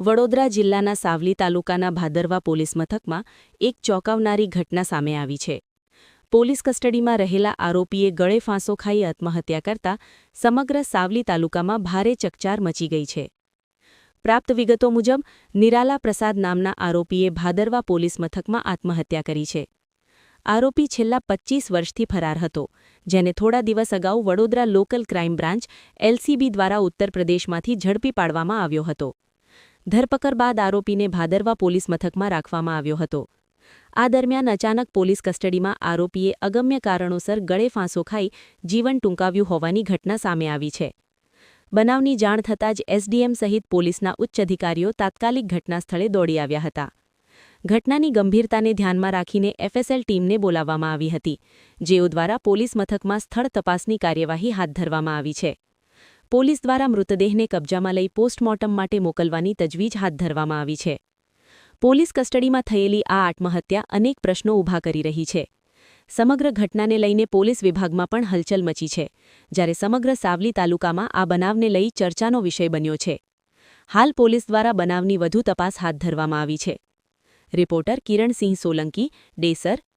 વડોદરા જિલ્લાના સાવલી તાલુકાના ભાદરવા પોલીસ મથકમાં એક ચોંકાવનારી ઘટના સામે આવી છે. પોલીસ કસ્ટડીમાં રહેલા આરોપીએ ગળે ફાંસો ખાઈ આત્મહત્યા કરતા સમગ્ર સાવલી તાલુકામાં ભારે ચકચાર મચી ગઈ છે. પ્રાપ્ત વિગતો મુજબ, નિરાલા પ્રસાદ નામના આરોપીએ ભાદરવા પોલીસ મથકમાં આત્મહત્યા કરી છે. આરોપી છેલ્લા પચ્ચીસ વર્ષથી ફરાર હતો, જેને થોડા દિવસ અગાઉ Vadodara local crime branch LCB દ્વારા ઉત્તર પ્રદેશમાંથી ઝડપી પાડવામાં આવ્યો હતો. ધરપકડ બાદ આરોપીને ભાદરવા પોલીસ મથકમાં રાખવામાં આવ્યો હતો. આ દરમિયાન અચાનક પોલીસ કસ્ટડીમાં આરોપીએ અગમ્ય કારણોસર ગળે ફાંસો ખાઈ જીવન ટૂંકાવ્યું હોવાની ઘટના સામે આવી છે. બનાવની જાણ થતાં જ એસડીએમ સહિત પોલીસના ઉચ્ચ અધિકારીઓ તાત્કાલિક ઘટનાસ્થળે દોડી આવ્યા હતા. ઘટનાની ગંભીરતાને ધ્યાનમાં રાખીને એફએસએલ ટીમને બોલાવવામાં આવી હતી, જેઓ દ્વારા પોલીસ મથકમાં સ્થળ તપાસની કાર્યવાહી હાથ ધરવામાં આવી છે. પોલીસ દ્વારા મૃતદેહને કબજામાં લઈ પોસ્ટમોર્ટમ માટે મોકલવાની તજવીજ હાથ ધરવામાં આવી છે. પોલીસ કસ્ટડીમાં થયેલી આ આત્મહત્યા અનેક પ્રશ્નો ઊભા કરી રહી છે. સમગ્ર ઘટનાને લઈને પોલીસ વિભાગમાં પણ હલચલ મચી છે, જ્યારે સમગ્ર સાવલી તાલુકામાં આ બનાવને લઈ ચર્ચાનો વિષય બન્યો છે. હાલ પોલીસ દ્વારા બનાવની વધુ તપાસ હાથ ધરવામાં આવી છે. રિપોર્ટર કિરણસિંહ સોલંકી, ડેસર